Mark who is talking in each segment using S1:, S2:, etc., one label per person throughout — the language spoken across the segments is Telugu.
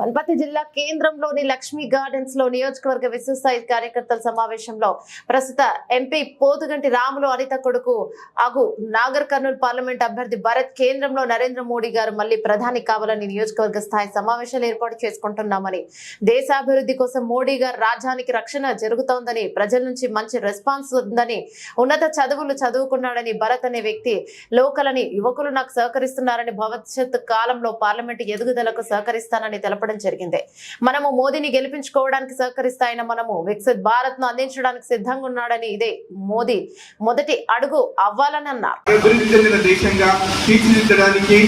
S1: వనపర్తి జిల్లా కేంద్రంలోని లక్ష్మీ గార్డెన్స్లో నియోజకవర్గ విశ్వస్థాయి కార్యకర్తల సమావేశంలో ప్రస్తుత ఎంపీ పోతుగంటి రాములు అనిత కొడుకు అగు నాగర్ కర్నూలు పార్లమెంట్ అభ్యర్థి భరత్ కేంద్రంలో నరేంద్ర మోడీ గారు మళ్ళీ ప్రధాని కావాలని నియోజకవర్గ స్థాయి సమావేశాలు ఏర్పాటు చేసుకుంటున్నామని. దేశాభివృద్ధి కోసం మోడీ గారు రాజ్యానికి రక్షణ జరుగుతోందని ప్రజల నుంచి మంచి రెస్పాన్స్ ఉందని ఉన్నత చదువులు చదువుకున్నాడని భరత్ అనే వ్యక్తి లోకలని యువకులు నాకు సహకరిస్తున్నారని భవిష్యత్ కాలంలో పార్లమెంట్ ఎదుగుదలకు సహకరిస్తానని తెలపడం జరిగింది. మనము మోదీని గెలిపించుకోవడానికి సహకరిస్తాయన మనము వికసిత్ భారత్ను అందించడానికి సిద్ధంగా ఉన్నాడని ఇదే మోదీ మొదటి అడుగు అవ్వాలని అన్నారు
S2: అభివృద్ధి దేశంగా తీర్చిదిద్దడానికి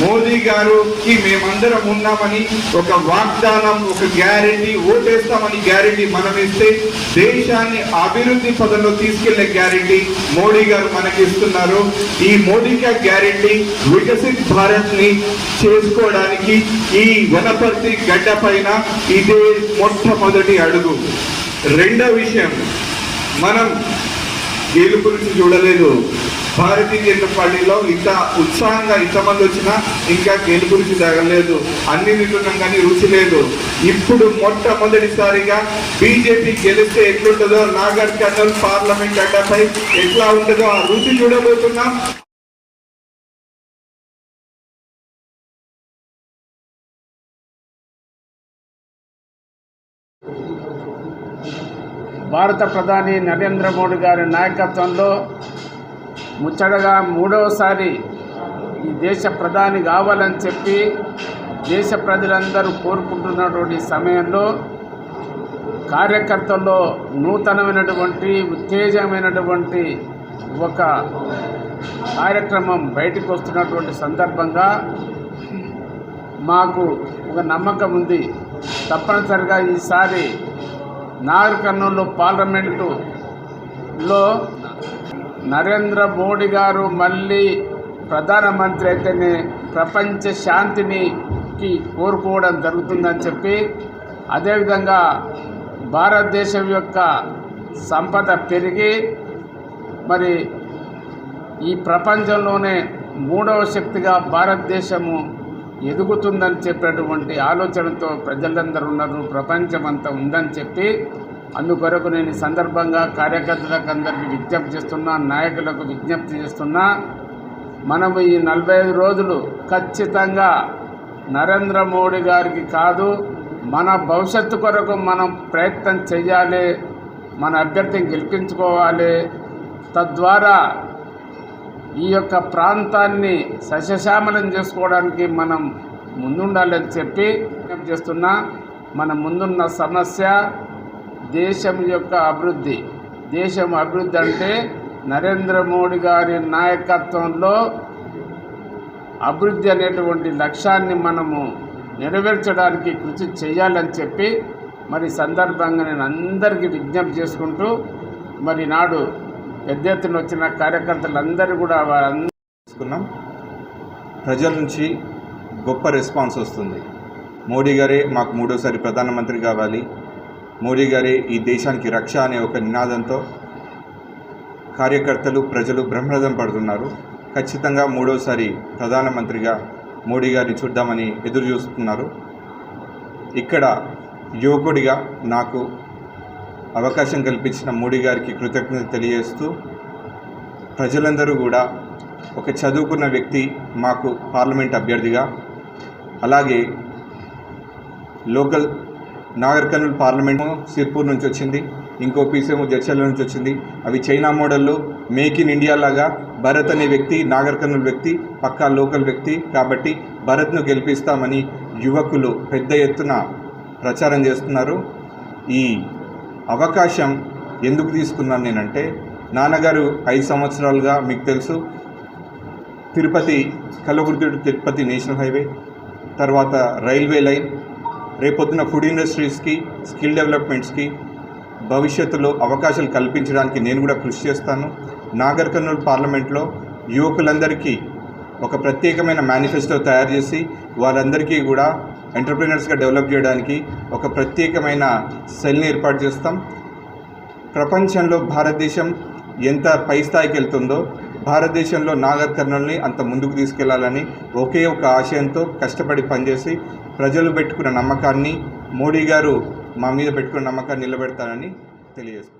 S2: మోదీ గారు మేమందరం ఉన్నామని ఒక వాగ్దానం ఒక గ్యారెంటీ ఓటేస్తామని గ్యారెంటీ మనం ఇస్తే దేశాన్ని అభివృద్ధి పదంలో తీసుకెళ్ళే గ్యారెంటీ మోడీ గారు మనకి ఇస్తున్నారు ఈ మోడీ గ్యారెంటీ వికసిత్ భారత్ని చేసుకోవడానికి ఈ వనపర్తి గడ్డ పైన ఇదే మొట్టమొదటి అడుగు. రెండో విషయం మనం గెలుపు చూడలేదు. భారతీయ జనతా పార్టీలో ఇంత ఉత్సాహంగా ఇంతమంది వచ్చినా ఇంకా గెలుపు రుచి తగలేదు అన్ని వింటున్నాం కానీ రుచి లేదు. ఇప్పుడు మొట్టమొదటిసారిగా బీజేపీ గెలిస్తే ఎట్లుంటుందో నాగర్ కర్నూలు పార్లమెంట్ అడ్డపై ఎట్లా ఉంటుందో ఆ రుచి చూడబోతున్నాం.
S3: భారత ప్రధాని నరేంద్ర మోడీ గారి నాయకత్వంలో ముచ్చటగా మూడవసారి ఈ దేశ ప్రధాని కావాలని చెప్పి దేశ ప్రజలందరూ కోరుకుంటున్నటువంటి సమయంలో కార్యకర్తల్లో నూతనమైనటువంటి ఉత్తేజమైనటువంటి ఒక కార్యక్రమం బయటకు వస్తున్నటువంటి సందర్భంగా మాకు ఒక నమ్మకం ఉంది. తప్పనిసరిగా ఈసారి నాగర్ కర్నూలు పార్లమెంటులో నరేంద్ర మోడీ గారు మళ్ళీ ప్రధానమంత్రి అయితేనే ప్రపంచ శాంతినికి కోరుకోవడం జరుగుతుందని చెప్పి అదేవిధంగా భారతదేశం యొక్క సంపద పెరిగి మరి ఈ ప్రపంచంలోనే మూడవ శక్తిగా భారతదేశము ఎదుగుతుందని చెప్పేటువంటి ఆలోచనతో ప్రజలందరూ ఉన్నారు ప్రపంచం అంతా ఉందని చెప్పి అందుకొరకు నేను సందర్భంగా కార్యకర్తలకు అందరికీ విజ్ఞప్తి చేస్తున్నా నాయకులకు విజ్ఞప్తి చేస్తున్నా మనము ఈ నలభై ఐదు రోజులు ఖచ్చితంగా నరేంద్ర మోడీ గారికి కాదు మన భవిష్యత్తు కొరకు మనం ప్రయత్నం చేయాలి మన అభ్యర్థిని గెలిపించుకోవాలి తద్వారా ఈ యొక్క ప్రాంతాన్ని సస్యశ్యామలం చేసుకోవడానికి మనం ముందుండాలని చెప్పి చేస్తున్నా. మన ముందున్న సమస్య దేశం యొక్క అభివృద్ధి. దేశం అభివృద్ధి అంటే నరేంద్ర మోడీ గారి నాయకత్వంలో అభివృద్ధి అనేటువంటి లక్ష్యాన్ని మనము నెరవేర్చడానికి కృషి చేయాలని చెప్పి మరి సందర్భంగా నేను అందరికీ విజ్ఞప్తి చేసుకుంటూ మరి నాడు పెద్ద ఎత్తున వచ్చిన కార్యకర్తలందరూ కూడా వారందరూ
S4: తీసుకున్నాం. ప్రజల నుంచి గొప్ప రెస్పాన్స్ వస్తుంది. మోడీ గారే మాకు మూడోసారి ప్రధానమంత్రి కావాలి. మోడీ గారే ఈ దేశానికి రక్ష అనే ఒక నినాదంతో కార్యకర్తలు ప్రజలు బ్రహ్మరథం పడుతున్నారు. ఖచ్చితంగా మూడోసారి ప్రధానమంత్రిగా మోడీ గారిని చూద్దామని ఎదురు చూస్తున్నారు ఇక్కడ యువకుడిగా నాకు అవకాశం కల్పించిన మోడీ గారికి కృతజ్ఞత తెలియజేస్తూ ప్రజలందరూ కూడా ఒక చదువుకున్న వ్యక్తి మాకు పార్లమెంట్ అభ్యర్థిగా అలాగే లోకల్ నాగర్ కర్నూలు పార్లమెంట్ సిర్పూర్ నుంచి వచ్చింది ఇంకో పీస్ ఏమో జడ్చర్ల నుంచి వచ్చింది. అవి చైనా మోడల్లో మేక్ ఇన్ ఇండియా లాగా భరత్ అనే వ్యక్తి నాగర్ కర్నూలు వ్యక్తి పక్కా లోకల్ వ్యక్తి. కాబట్టి భరత్ను గెలిపిస్తామని యువకులు పెద్ద ఎత్తున ప్రచారం చేస్తున్నారు. ఈ అవకాశం ఎందుకు తీసుకున్నాను నేనంటే నాన్నగారు ఐదు సంవత్సరాలుగా మీకు తెలుసు తిరుపతి కలగుర్తుడు తిరుపతి నేషనల్ హైవే తర్వాత రైల్వే లైన్ రేపొద్దున ఫుడ్ ఇండస్ట్రీస్కి స్కిల్ డెవలప్మెంట్స్కి భవిష్యత్తులో అవకాశాలు కల్పించడానికి నేను కూడా కృషి చేస్తాను. నాగర్ కర్నూలు పార్లమెంట్లో యువకులందరికీ ఒక ప్రత్యేకమైన మేనిఫెస్టో తయారు చేసి వారందరికీ కూడా ఎంటర్ప్రీనర్స్గా డెవలప్ చేయడానికి ఒక ప్రత్యేకమైన సెల్ని ఏర్పాటు చేస్తాం. ప్రపంచంలో భారతదేశం ఎంత పై స్థాయికి వెళ్తుందో భారతదేశంలో నాగర్ కర్నూల్ని అంత ముందుకు తీసుకెళ్ళాలని ఒకే ఒక ఆశయంతో కష్టపడి పనిచేసి ప్రజలు పెట్టుకున్న నమ్మకాన్ని మోడీ గారు మా మీద పెట్టుకున్న నమ్మకాన్ని నిలబెడతారని తెలియజేసుకుంటున్నాను